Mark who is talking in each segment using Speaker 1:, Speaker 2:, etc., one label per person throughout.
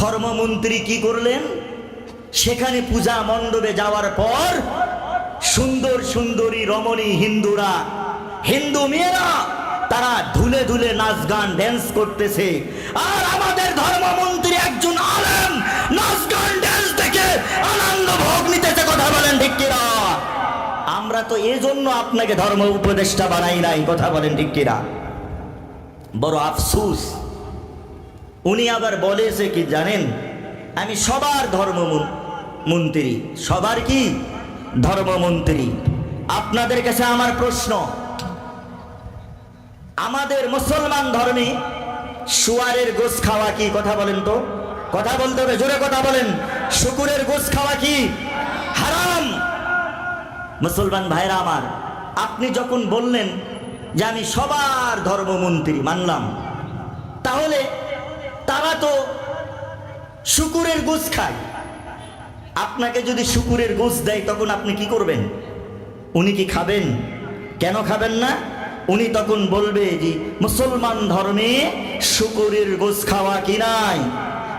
Speaker 1: ধর্মমন্ত্রী কি করলেন? সেখানে পূজা মণ্ডপে যাওয়ার পর সুন্দর সুন্দরী রমণী হিন্দুরা, হিন্দু মেয়েরা, তারা ধুলে ধুলে নাচ গান ড্যান্স করতেছে। আর আমাদের ধর্মমন্ত্রী একজন আলেম, নাচ গান ড্যান্স দেখে আনন্দ ভোগ নিতেছে, কথা বলেন ঠিক আমরা তো এজন্য আপনাকে ধর্ম উপদেষ্টা বানাই নাই, কথা বলেন ঠিক বড় আফসুস। উনি আবার বলেছে কি জানেন? আমি সবার ধর্ম মন্ত্রী। সবার কি? ধর্মমন্ত্রী আপনাদের কাছে আমার প্রশ্ন। আমাদের মুসলমান ধর্মে শুয়ারের গোস খাওয়া কি? কথা বলেন তো। কথা বলতে হবে, জোরে কথা বলেন। শুকুরের গোস খাওয়া কি? হারাম! মুসলমান ভাইরা আমার, আপনি যখন বললেন যে আমি সবার ধর্মমন্ত্রী মানলাম, তাহলে তারা তো শুকুরের গোস খায়। আপনাকে যদি শুকুরের গোস দেয়, তখন আপনি কি করবেন? উনি কি খাবেন? কেন খাবেন না? উনি তখন বলবে যে, মুসলমান ধর্মে শুকুরের গোস খাওয়া কি নাই?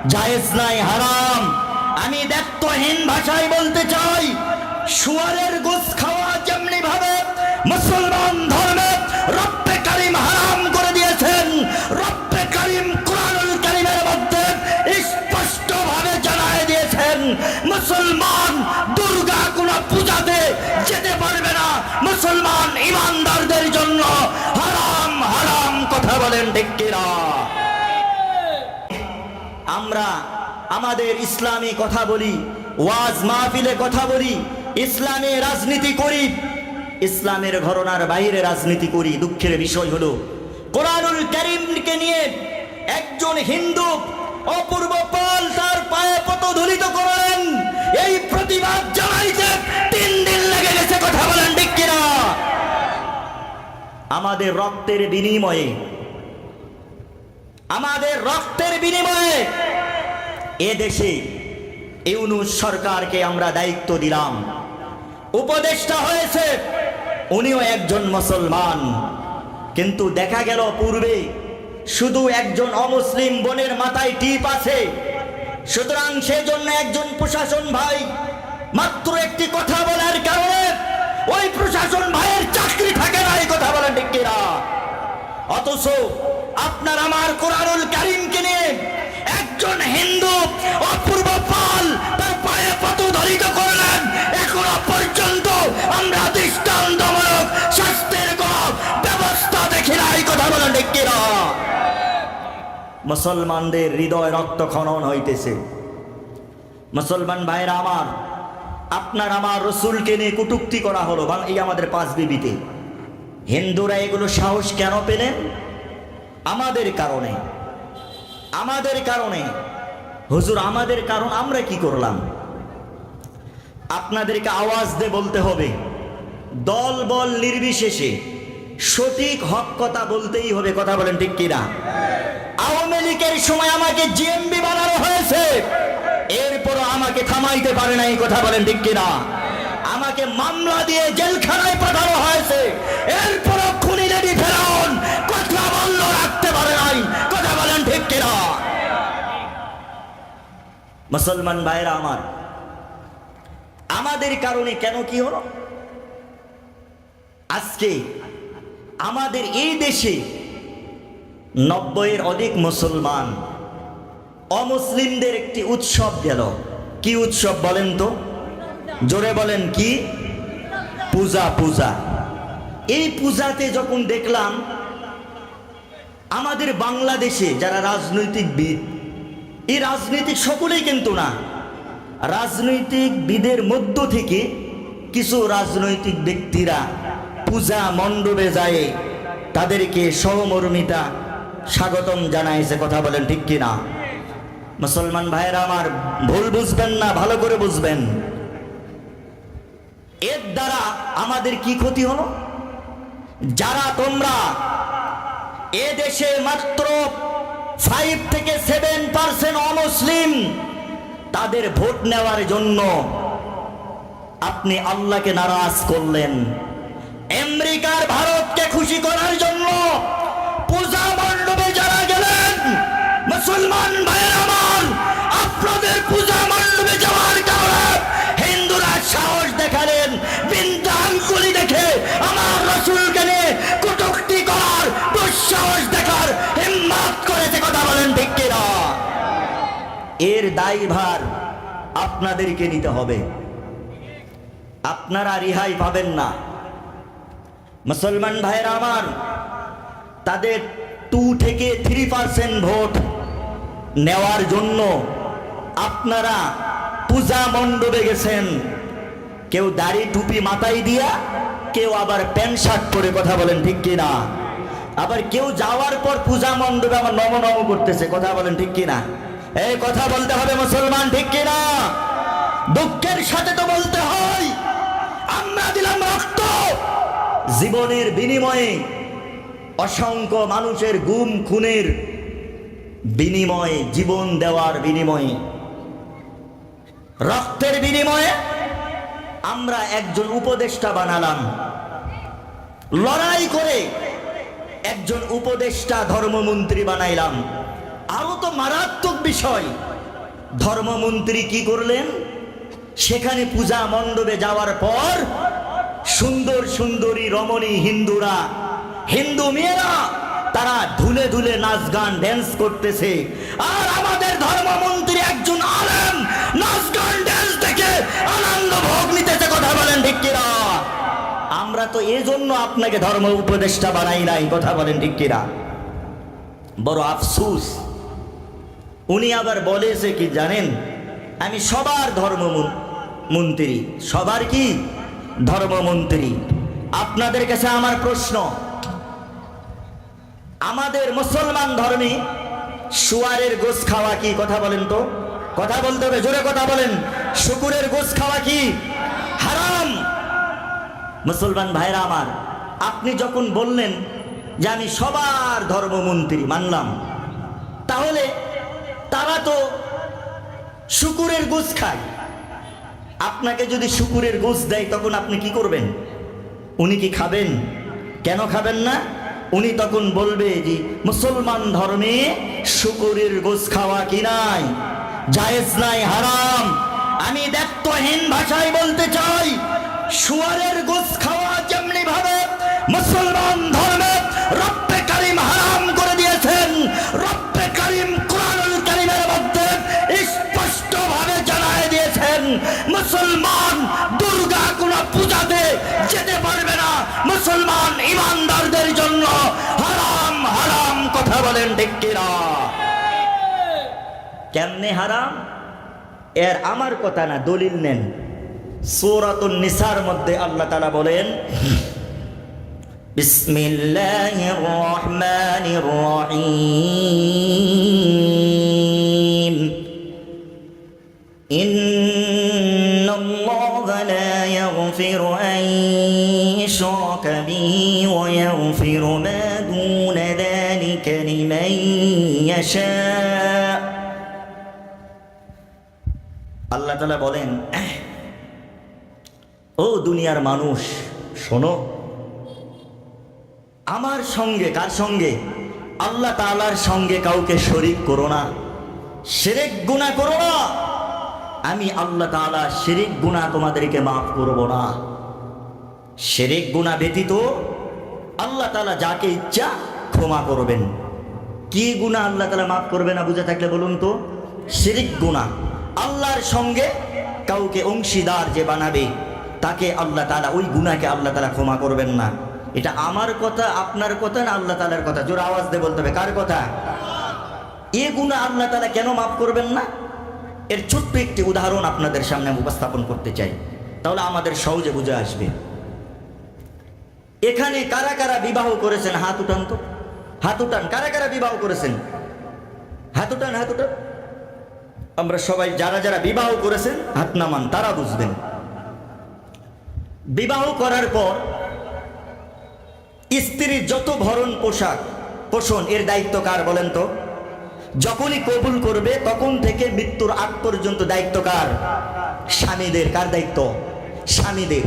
Speaker 1: জায়েজ নাই, হারাম। আমি দেখতহীন ভাষায় বলতে চাই, শুয়ারের গোস খাওয়া যেমনি ভাবে মুসলমান ধর্মে মুসলমান দুর্গা কোন পূজাতে যেতে পারবে না। মুসলমান ইমানদারদের জন্য হারাম হারাম কথা বলেন কিনা? আমরা আমাদের ইসলামী কথা বলি, ওয়াজ মাহফিলে কথা বলি, ইসলামে রাজনীতি করি। ইসলামের ঘরনার বাইরে রাজনীতি করি, দুঃখের বিষয় হলো, কোরআনুল করিমকে নিয়ে একজন হিন্দু অপূর্ব পাল তার পায়ে পত ধুলিত করলেন এই প্রতিবাদ জানাইতে তিন দিন লেগে গেছে কথা বলেন ঠিক কিনা? আমাদের রক্তের বিনিময়ে, আমাদের রক্তের বিনিময়ে এ দেশে ইউনুস সরকারকে আমরা দায়িত্ব দিলাম। উপদেষ্টা হয়েছে, উনিও একজন মুসলমান। কিন্তু দেখা গেল পূর্বে শুধু একজন অমুসলিম বোনের মাথায় টিপ আছে। সুতরাং সেই জন্য একজন প্রশাসন ভাই মাত্র একটি কথা বলার কারণে ওই প্রশাসন ভাইয়ের চাকরি থাকে না, এই কথা বলেন ঠিক অথচ আপনার আমার কোরআনুল কারিমকে নিয়ে একজন হিন্দু অপূর্ব পাল তার পায়ে পত ধরিত করলেন। এখনও পর্যন্ত আমরা দৃষ্টান্তমূলক শাস্তির কোনো মুসলমানদের হৃদয় রক্ত খনন হইতেছে। মুসলমান ভাইরা আমার, আপনার আমার রসুলকে নিয়ে কটুক্তি করা হলো এই আমাদের পাঁচ বিবিতে। হিন্দুরা এগুলো সাহস কেন পেলেন? আমাদের কারণে। আমাদের কারণে। হুজুর, আমাদের কারণ আমরা কি করলাম? আপনাদেরকে আওয়াজ দিয়ে বলতে হবে দল বল নির্বিশেষে সঠিক হক কথা বলতেই হবে, কথা বলেন ঠিক কিনা? আওয়ামী লীগের সময় আমাকে জিএমবি বানানো হয়েছে। এরপর আমাকে থামাইতে পারে না এই কথা বলেন ঠিক কিনা? আমাকে মামলা দিয়ে জেলখানায় পাঠানো হয়েছে। এরপরও খুনি রেডি ফেরাউন কথা বলল, রাখতে পারে নাই, কথা বলেন ঠিক কিনা? মুসলমান ভাইরা আমার, আমাদের কারণে কেন কি হলো? আজকে আমাদের এই দেশে নব্বইয়ের অধিক মুসলমান অমুসলিমদের একটি উৎসব গেল। কি উৎসব বলেন তো? জোরে বলেন কি? পূজা পূজা। এই পূজাতে যখন দেখলাম আমাদের বাংলাদেশে যারা রাজনৈতিকবিদ, এই রাজনৈতিক সকলেই কিন্তু না। রাজনৈতিকবিদের মধ্য থেকে কিছু রাজনৈতিক ব্যক্তিরা পূজা মণ্ডপে যায়, তাদেরকে সহমর্মিতা স্বাগতম জানাইছে, কথা বলেন ঠিক কিনা? মুসলমান ভাইয়েরা আমার ভুল বুঝবেন না, ভালো করে বুঝবেন। এর দ্বারা আমাদের কি ক্ষতি হলো? যারা তোমরা এ দেশে মাত্র ফাইভ থেকে সেভেন পার্সেন্ট অমুসলিম, তাদের ভোট নেওয়ার জন্য আপনি আল্লাহকে নারাজ করলেন। আমেরিকার ভারতকে খুশি করার জন্য পূজা মণ্ডপে যারা গেলেন, মুসলমান ভাইয়ের আমার, আপনাদের পূজা মণ্ডপে যাওয়ার কারণে হিন্দুরা সাহস দেখালেন বিন্দাঙ্গুলি দেখে আমার রসুলকে নিয়ে কটুক্তি করার দুঃসাহস দেখার হিম্মত করেছে কথা বলেন ভিক্ষিরা এর দায়ভার আপনাদেরকে নিতে হবে। আপনারা রেহাই পাবেন না। মুসলমান ভাইয়েরা আমার, তাদের টু থেকে থ্রি পার্সেন্ট ভোট নেওয়ার জন্য আপনারা পূজা মণ্ডপে গেছেন। কেউ দাড়ি টুপি মাথায় দিয়া, কেউ আবার প্যান্ট শার্ট পরে কথা বলেন, ঠিক কিনা আবার কেউ যাওয়ার পর পূজা মণ্ডপে আমার নম নম করতেছে, কথা বলেন, ঠিক কিনা এই কথা বলতে হবে মুসলমান, ঠিক কিনা দুঃখের সাথে তো বলতে হয়। জীবনের বিনিময়ে অসংখ্য মানুষের গুম, খুনের বিনিময়ে, জীবন দেওয়ার বিনিময়ে, রক্তের বিনিময়ে আমরা একজন উপদেষ্টা বানালাম। লড়াই করে একজন উপদেষ্টা ধর্মমন্ত্রী বানাইলাম। আরও তো মারাত্মক বিষয়। ধর্মমন্ত্রী কি করলেন? সেখানে পূজা মণ্ডপে যাওয়ার পর সুন্দর সুন্দরী রমণী হিন্দুরা, হিন্দু মেয়েরা, তারা ধুলে ধুলে নাচ গান ড্যান্স করতেছে। আর আমাদের ধর্মমন্ত্রী একজন আলেম, নাচ গান ড্যান্স দেখে আনন্দ ভোগ নিতেছে, কথা বলেন ঠিক কিনা? আমরা তো এজন্য আপনাকে ধর্ম উপদেষ্টা বানাই নাই, কথা বলেন ঠিক কিনা? বড় আফসুস। উনি আবার বলেছে কি জানেন? আমি সবার ধর্ম মন্ত্রী, সবার কি? ধর্মমন্ত্রী, আপনাদের কাছে আমার প্রশ্ন। আমাদের মুসলমান ধর্মে শুয়ারের গোস খাওয়া কি? কথা বলেন তো। কথা বলতে হবে, জোরে কথা বলেন। শুকুরের গোস খাওয়া কি? হারাম। মুসলমান ভাইরা আমার, আপনি যখন বললেন যে আমি সবার ধর্মমন্ত্রী মানলাম, তাহলে তারা তো শুকুরের গোস খায়। আপনাকে যদি শুকুরের গোস দেয়, তখন আপনি কি করবেন? উনি কি খাবেন? কেন খাবেন না? উনি তখন বলবে যে, মুসলমান ধর্মে শুকুরের গোস খাওয়া কি নাই? জায়েজ নাই, হারাম। আমি দায়িত্বহীন ভাষায় বলতে চাই কেমনে হারাম? এর আমার কথা না, দলিল নেন। সূরাতুন নিসার মধ্যে আল্লাহ তালা বলেন বিসমিল্লাহ রহমান রহিম। আল্লাহ তালা বলেন ও দুনিয়ার মানুষ, শোনো, আমার সঙ্গে, কার সঙ্গে? আল্লাহ তালার সঙ্গে কাউকে শরিক করো না সেরেক গুণা করো না। আমি আল্লাহ তালা শিরিক গুণা তোমাদেরকে মাফ করব না। শিরিক গুণা ব্যতীত আল্লাহ তালা যাকে ইচ্ছা ক্ষমা করবেন। কি গুণা আল্লাহ তালা মাফ করবে না বুঝে থাকলে বলুন তো? শিরিক গুণা আল্লাহর সঙ্গে কাউকে অংশীদার যে বানাবে, তাকে আল্লাহ তালা ওই গুণাকে আল্লাহ তালা ক্ষমা করবেন না। এটা আমার কথা, আপনার কথা না আল্লাহ তালার কথা? জোর আওয়াজ দিয়ে বলতে হবে, কার কথা? এ গুণা আল্লাহ তালা কেন মাফ করবেন না? এর ছোট্ট একটি উদাহরণ আপনাদের সামনে উপস্থাপন করতে চাই। তাহলে আমাদের সহজে বুঝে আসবে। এখানে কারা কারা বিবাহ করেছেন, হাত উঠান তো। হাত উঠান, কারা কারা বিবাহ করেছেন? হাত উঠান হাত উঠান। আমরা সবাই যারা যারা বিবাহ করেছেন, হাত নামান, তারা বুঝবেন। বিবাহ করার পর স্ত্রীর যত ভরণ পোশাক, পোষণ, এর দায়িত্ব কার বলেন তো? যখনই কবুল করবে, তখন থেকে মৃত্যুর আগ পর্যন্ত দায়িত্ব কার? স্বামীদের। কার দায়িত্ব? স্বামীদের।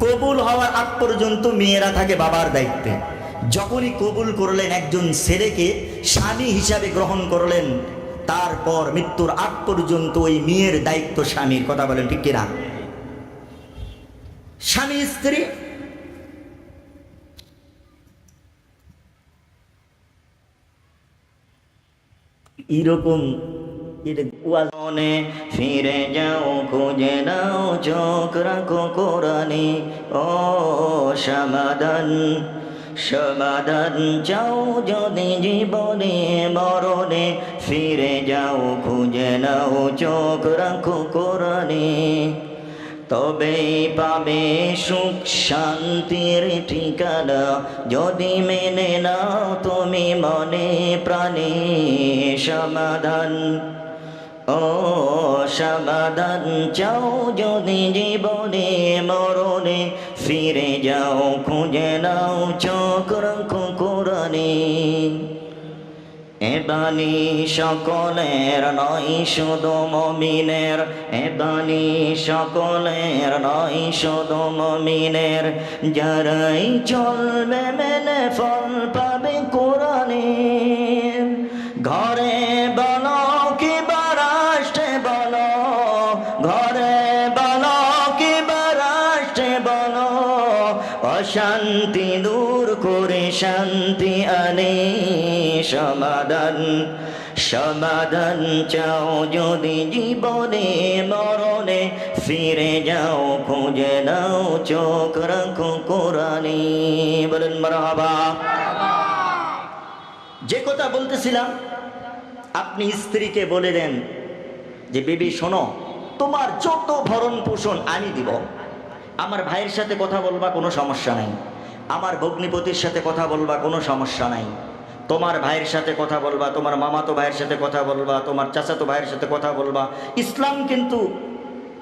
Speaker 1: কবুল হওয়ার আগ পর্যন্ত মেয়েরা থাকে বাবার দায়িত্বে। যখনই কবুল করলেন একজন ছেলেকে, স্বামী হিসাবে গ্রহণ করলেন, তারপর মৃত্যুর আগ পর্যন্ত ওই মেয়ের দায়িত্ব স্বামীর, কথা বলেন ঠিক কিনা? স্বামী, স্ত্রী? এরকম মনে ফিরে যাও, খুঁজে নাও, চোখ রাখো কোরআনে, ও সমাধান। সমাধান চাও যদি জীবনে, মরণে ফিরে যাও, খুঁজে নাও, চোখ রাখো কোরআনে। তবেই পাবে সুখ, শান্তির ঠিকানা। যদি মেনে নাও তুমি মনে প্রাণে সমাধান। ও সমাধান চাও যদি জীবনে, মরণে ফিরে যাও, খুঁজে নাও চোখ রাখো কোরআনে। এবানি সকলের নয়, শুধু মমিনের। এবানি সকলের নয়, শুধু মমিনের। যারাই চলবে, মেনে ফল পাবে কোরআনের সমাধান সমাধান চাও যদি জীবনে, মরণে ফিরে যাও, খুঁজে নাও, চোখ রাখো কোরআনে। বলেন, মারহাবা। যে কথা বলতেছিলাম, আপনি স্ত্রীকে বলে দেন যে, বেবি, শোনো, তোমার যত ভরণ পোষণ আমি দিব। আমার ভাইয়ের সাথে কথা বলবা কোনো সমস্যা নাই। আমার ভগ্নিপতির সাথে কথা বলবা কোনো সমস্যা নাই। তোমার ভাইয়ের সাথে কথা বলবা, তোমার মামাতো ভাইয়ের সাথে কথা বলবা, তোমার চাচাতো ভাইয়ের সাথে কথা বলবা। ইসলাম কিন্তু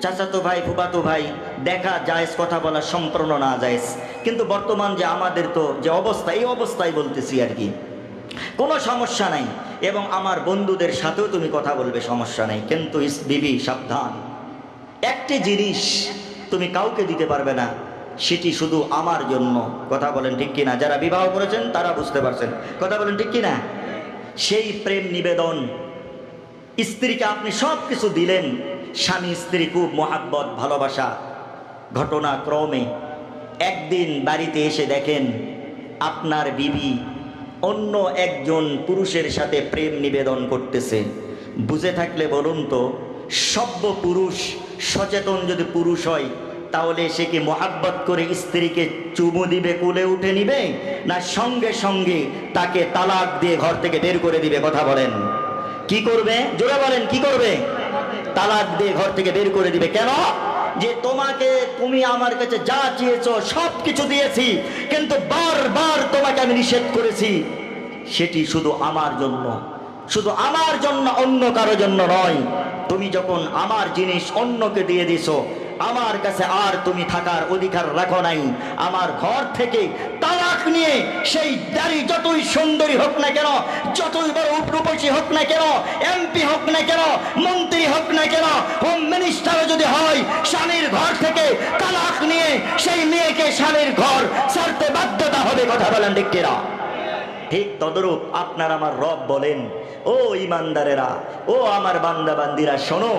Speaker 1: চাচাতো ভাই ফুবাতো ভাই, দেখা জায়েজ, কথা বলা সম্পূর্ণ না জায়েজ। কিন্তু বর্তমান যে আমাদের তো যে অবস্থা, এই অবস্থায় বলতেছি আর কি, কোনো সমস্যা নাই। এবং আমার বন্ধুদের সাথেও তুমি কথা বলবে, সমস্যা নাই। কিন্তু বিবি, সাবধান। একটি জিনিস তুমি কাউকে দিতে পারবে না সেটি শুধু আমার জন্য। কথা বলেন ঠিক কিনা? যারা বিবাহ করেছেন, তারা বুঝতে পারছেন। কথা বলেন ঠিক কিনা? সেই প্রেম নিবেদন। স্ত্রীকে আপনি সব কিছু দিলেন। স্বামী, স্ত্রী খুব মহাব্বত, ভালোবাসা। ঘটনাক্রমে একদিন বাড়িতে এসে দেখেন আপনার বিবি অন্য একজন পুরুষের সাথে প্রেম নিবেদন করতেছে। বুঝে থাকলে বলুন তো, সভ্য পুরুষ, সচেতন যদি পুরুষ হয় তাহলে সে কি মোহাব্বত করে স্ত্রীকে চুমু দিবে, কুলে উঠে নিবে? না সঙ্গে সঙ্গে তাকে তালাক দিয়ে ঘর থেকে বের করে দিবে? কথা বলেন। কি করবে? জোরে বলেন, কি করবে? তালাক দিয়ে ঘর থেকে বের করে দিবে। কেন? যে তোমাকে তুমি আমার কাছে যা চেয়েছো সব কিছু দিয়েছি, কিন্তু বারবার তোমাকে আমি নিষেধ করেছি। সেটি শুধু আমার জন্য। শুধু আমার জন্য, অন্য কারও জন্য নয়। তুমি যখন আমার জিনিস অন্যকে দিয়ে দিছো আমার কাছে আর তুমি থাকার অধিকার রাখো নাই আমার ঘর থেকে তালাক নিয়ে সেই দাড়ি যতই সুন্দরী হোক না কেন, যতই বড় উপরূপসী হোক না কেন এমপি হোক না কেন, মন্ত্রী হোক না কেন হোম মিনিস্টারও যদি হয়, স্বামীর ঘর থেকে তালাক নিয়ে সেই মেয়েকে স্বামীর ঘর ছাড়তে বাধ্যতা হবে, কথা বলেন কিনা? ঠিক তদরূপ আপনার আমার রব বলেন, ও ইমানদারেরা, ও আমার বান্দা বান্দিরা শোনো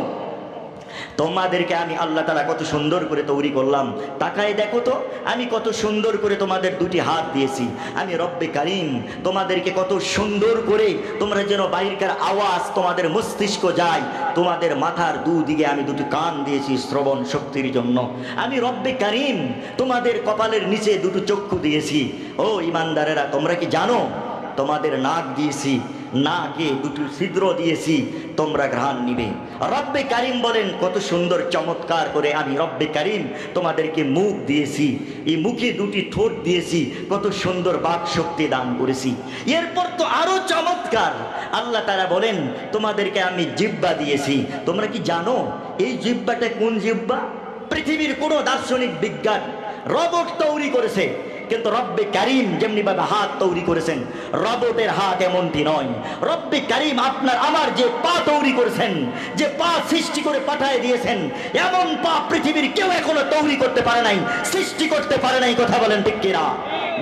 Speaker 1: তোমাদেরকে আমি আল্লাহ তালা কত সুন্দর করে তৈরি করলাম। তাকায় দেখো তো, আমি কত সুন্দর করে তোমাদের দুটি হাত দিয়েছি। আমি রব্বে কারিম, তোমাদেরকে কত সুন্দর করে তোমরা যেন বাইরকার আওয়াজ তোমাদের মস্তিষ্ক যায়, তোমাদের মাথার দুদিকে আমি দুটি কান দিয়েছি শ্রবণ শক্তির জন্য। আমি রব্বে কারিম, তোমাদের কপালের নিচে দুটো চক্ষু দিয়েছি। ও ইমানদারেরা, তোমরা কি জানো? তোমাদের নাক দিয়েছি। নাকে দুটো ছিদ্র দিয়েছি, তোমরা ঘ্রাণ নিবে। রব্বে কারিম বলেন, কত সুন্দর, চমৎকার করে আমি রব্বে কারিম তোমাদেরকে মুখ দিয়েছি। এই মুখে দুটি ঠোঁট দিয়েছি, কত সুন্দর বাক শক্তি দান করেছি। এরপর তো আরও চমৎকার। আল্লাহ তারা বলেন, তোমাদেরকে আমি জিব্বা দিয়েছি। তোমরা কি জানো, এই জিব্বাটা কোন জিব্বা পৃথিবীর কোনো দার্শনিক বিজ্ঞান রবট তৈরি করেছে। কিন্তু রব্বে কারিম যেমনি ভাবে হাত তৈরি করেছেন, রবটের হাত এমনটি নয়। রব্বে কারিম আপনার, আমার যে পা তৈরি করেছেন, যে পা সৃষ্টি করে পাঠায় দিয়েছেন, এমন পা পৃথিবীর কেউ এখনও তৈরি করতে পারে নাই, সৃষ্টি করতে পারে নাই, কথা বলেন ঠিক কিনা?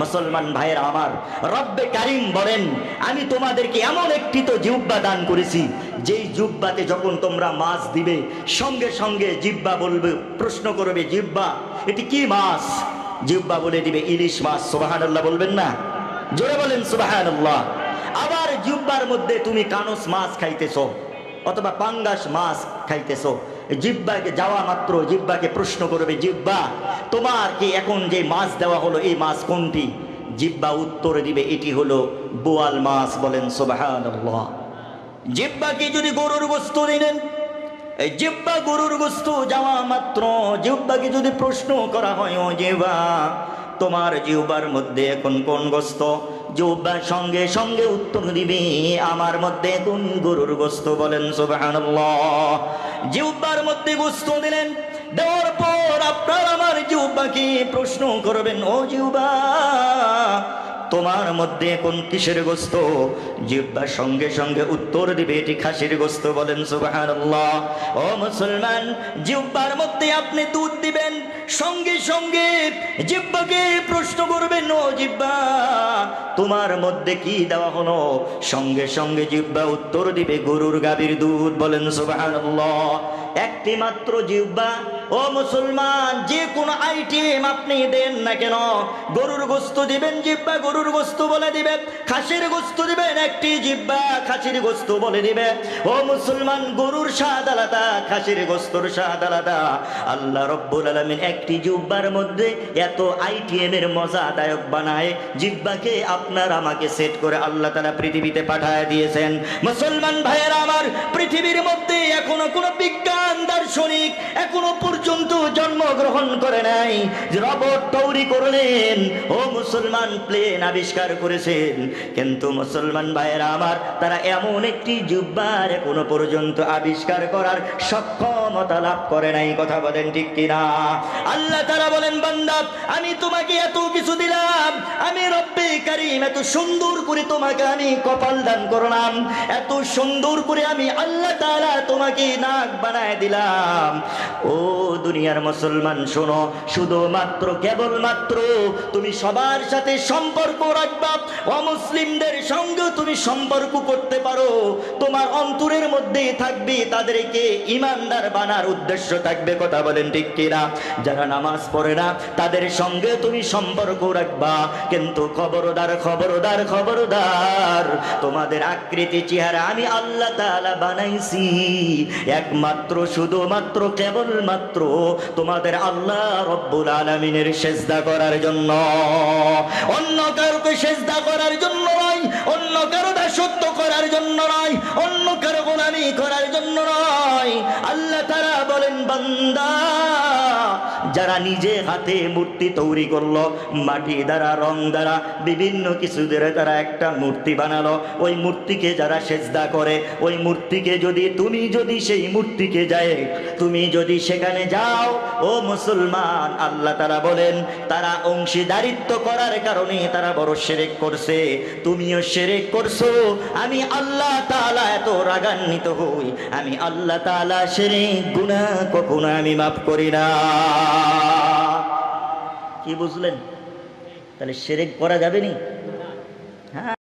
Speaker 1: মুসলমান ভাইয়েরা আমার, রব্বে কারিম বলেন, আমি তোমাদেরকে এমন একটি তো জিব্বা দান করেছি, যেই জিব্বাতে যখন তোমরা মাছ দিবে, সঙ্গে সঙ্গে জিব্বা বলবে, প্রশ্ন করবে জিব্বা এটি কি মাছ? জিব্বা বলে দিবে ইলিশ মাছ সুবাহান বলবেন না? জোরে বলেন সুবাহান আবার জিব্বার মধ্যে তুমি কানস মাছ খাইতেছো, অথবা পাঙ্গাস মাছ খাইতেছো। জিব্বাকে যাওয়া মাত্র, জিব্বাকে প্রশ্ন করবে, জিব্বা, তোমার কি এখন যে মাছ দেওয়া হলো, এই মাছ কোনটি? জিব্বা উত্তর দিবে, এটি হলো বোয়াল মাছ বলেন সুবহানাল্লাহ। জিব্বাকে যদি গরুর বস্তু দিলেন এই জিব্বা গরুর গোস্ত যাওয়া মাত্র। জিব্বাকে যদি প্রশ্ন করা হয়, ও জিব্বা, তোমার জিহ্বার মধ্যে এখন কোন গোস্ত? জিহ্বার সঙ্গে সঙ্গে উত্তর দিবি, আমার মধ্যে কোন গরুর গোস্ত বলেন সুবহানাল্লাহ। জিহ্বার মধ্যে গোস্ত দিলেন, দেওয়ার পর আপনার আমার জিহ্বাকে প্রশ্ন করবেন, ও জিহ্বা তোমার মধ্যে কোন কিসের গোস্ত? জিব্বার সঙ্গে সঙ্গে উত্তর দিবে, এটি খাসির গোস্ত বলেন, সুবহানাল্লাহ। ও মুসলমান জিব্বার মধ্যে আপনি দুধ দিবেন, সঙ্গে সঙ্গে জিব্বাকে প্রশ্ন করবেন, ও জিব্বা তোমার মধ্যে কি দেওয়া হলো? সঙ্গে সঙ্গে জিব্বা উত্তর দিবে, গরুর গাভীর দুধ বলেন, সুবহানাল্লাহ। একটি মাত্র জিব্বা ও মুসলমান, যে কোনো আইটেম আপনি দেন না কেন? গরুর গোস্ত দিবেন জিব্বা গরুর গোস্ত বলে দিবে। খাসির গোস্ত দিবেন একটি জিব্বা খাসির গোস্ত বলে দিবে। ও মুসলমান, গরুর স্বাদ আলাদা, খাসির গোস্তর স্বাদ আলাদা। আল্লাহ রব্বুল আলমিন একটি জিব্বার মধ্যে এত আইটেমের মজাদায়ক বানায় জিব্বাকে আপনার আমাকে সেট করে আল্লাহ তারা পৃথিবীতে পাঠায় দিয়েছেন। মুসলমান ভাইয়েরা আমার, পৃথিবীর মধ্যে এখনও কোনো বিজ্ঞান দার্শনিক এখনও পর্যন্ত জন্মগ্রহণ করে নাই। রবট তৈরি করলেন। ও মুসলমান, প্লেন আবিষ্কার করেছেন। কিন্তু মুসলমান ভাইয়েরা আমার, তারা এমন একটি জুব্বার এখনও পর্যন্ত আবিষ্কার করার সক্ষমতা লাভ করে নাই। কথা বলেন ঠিক কিনা? আল্লাহ তারা বলেন, বান্দা, আমি তোমাকে এত কিছু দিলাম। আমি রব্বে কারিম, এত সুন্দর করে তোমাকে আমি কপাল দান করলাম। এত সুন্দর করে আমি আল্লাহ তাআলা তোমাকে নাক বানায় দিলাম। ও দুনিয়ার মুসলমান, শোনো, শুধুমাত্র, কেবলমাত্র তুমি সবার সাথে সম্পর্ক রাখবা, অমুসলিমদের সঙ্গে তুমি সম্পর্ক করতে পারো। তোমার অন্তরের মধ্যে থাকবে, তাদেরকে ইমানদার বানার উদ্দেশ্য থাকবে, কথা বলেন ঠিক কিনা? যারা নামাজ পড়ে না, তাদের সঙ্গে তুমি সম্পর্ক রাখবা। কিন্তু খবরদার খবরদার খবরদার, তোমাদের আকৃতি, চেহারা আমি আল্লাহ তাআলা বানাইছি। একমাত্র শুধুমাত্র, কেবলমাত্র তোমাদের আল্লাহ রব্বুল আলমিনের সেজদা করার জন্য। অন্য কারোকে সেজদা করার জন্য নয়, অন্য কারও দাসত্ব করার জন্য নয়, অন্য কারও গোলামি করার জন্য নয়। আল্লাহ তারা বলেন, বান্দা যারা নিজে হাতে মূর্তি তৈরি করল, মাটি দ্বারা, রং দ্বারা, বিভিন্ন কিছু দ্বারা তারা একটা মূর্তি বানালো। ওই মূর্তিকে যারা সেজদা করে, ওই মূর্তিকে যদি, তুমি যদি সেই মূর্তিকে যায়, তুমি যদি সেখানে যাও, ও মুসলমান, আল্লাহ তারা বলেন, তারা অংশীদারিত্ব করার কারণে তারা বড় সেরেক করছে। তুমিও সেরেক করছ। আমি আল্লাহ তাআলা এত রাগান্বিত হই। আমি আল্লাহ তাআলা সেরেক গুনাহ কখনো আমি মাফ করি না। কি বুঝলেন? তাহলে সেরেক করা যাবে নি? হ্যাঁ।